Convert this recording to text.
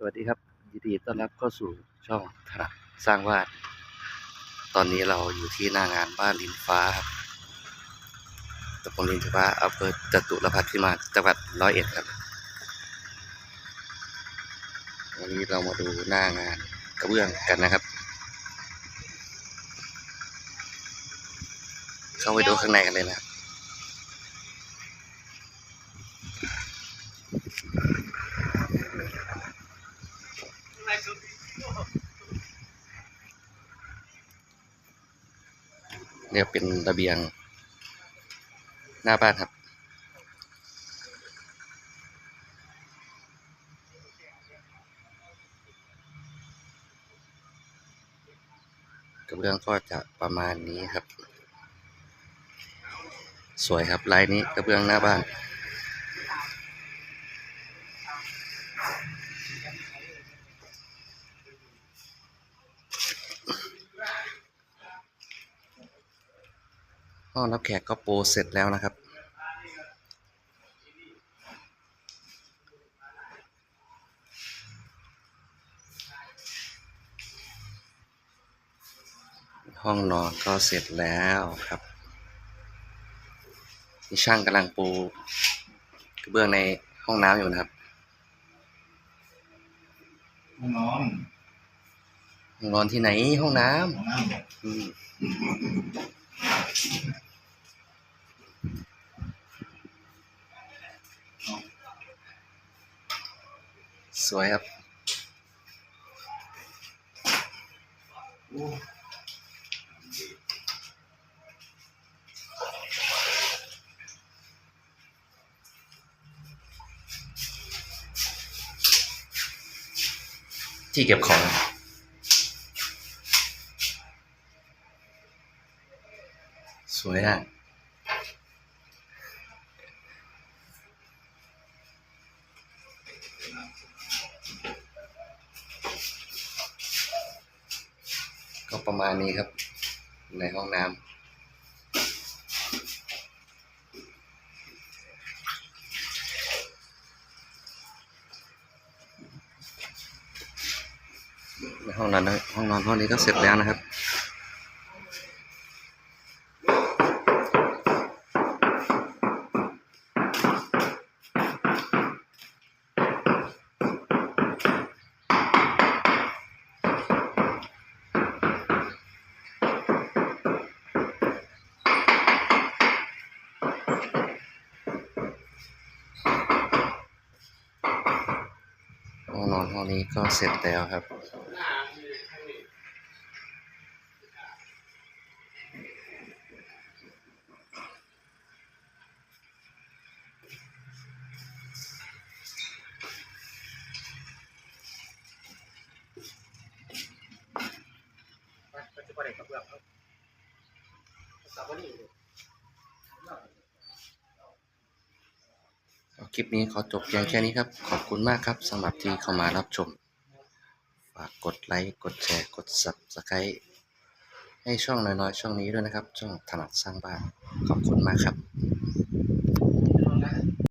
สวัสดีครับ ยินดีต้อนรับเข้าสู่ช่องถนัดสร้างวาด ตอนนี้เราอยู่ที่หน้างานบ้านลินฟ้าครับตำบลลินฟ้าอำเภอจตุรพัฒน์พิมานจังหวัดร้อยเอ็ดครับ วันนี้เรามาดูหน้างานกระเบื้องกันนะครับ เข้าไปดูข้างในกันเลยนะครับ เนี่ยเป็นระเบียง หน้าบ้านครับ กระเบื้องก็จะประมาณนี้ครับ สวยครับลายนี้กระเบื้องหน้าบ้าน ห้องรับแขกก็โปรเสร็จแล้วนะครับ ห้องนอนก็เสร็จแล้วครับนี่ช่างกำลังปูกระเบื้องในห้องน้ำอยู่นะครับ ห้องนอนห้องนอนที่ไหนห้องน้ห้องน้ำ สวยครับที่เก็บของสวยอะ ก็ประมาณนี้ครับ ในห้องน้ำในห้องนอนห้องนอนห้องนี้ก็เสร็จแล้วนะครับ นอนห้องนี้ก็เสร็จแล้วครับปัจจุบันเด็กกับเบื้องครับสาวนี่ ค ลิปนี้ขอจบเพียงแค่นี้ครับ ขอบคุณมากครับสำหรับที่เข้ามารับชม ฝากกดไลค์ กดแชร์ กด Subscribe ให้ช่องน้อยๆ ช่องนี้ด้วยนะครับ ช่องถนัดสร้างบ้าน ขอบคุณมากครับ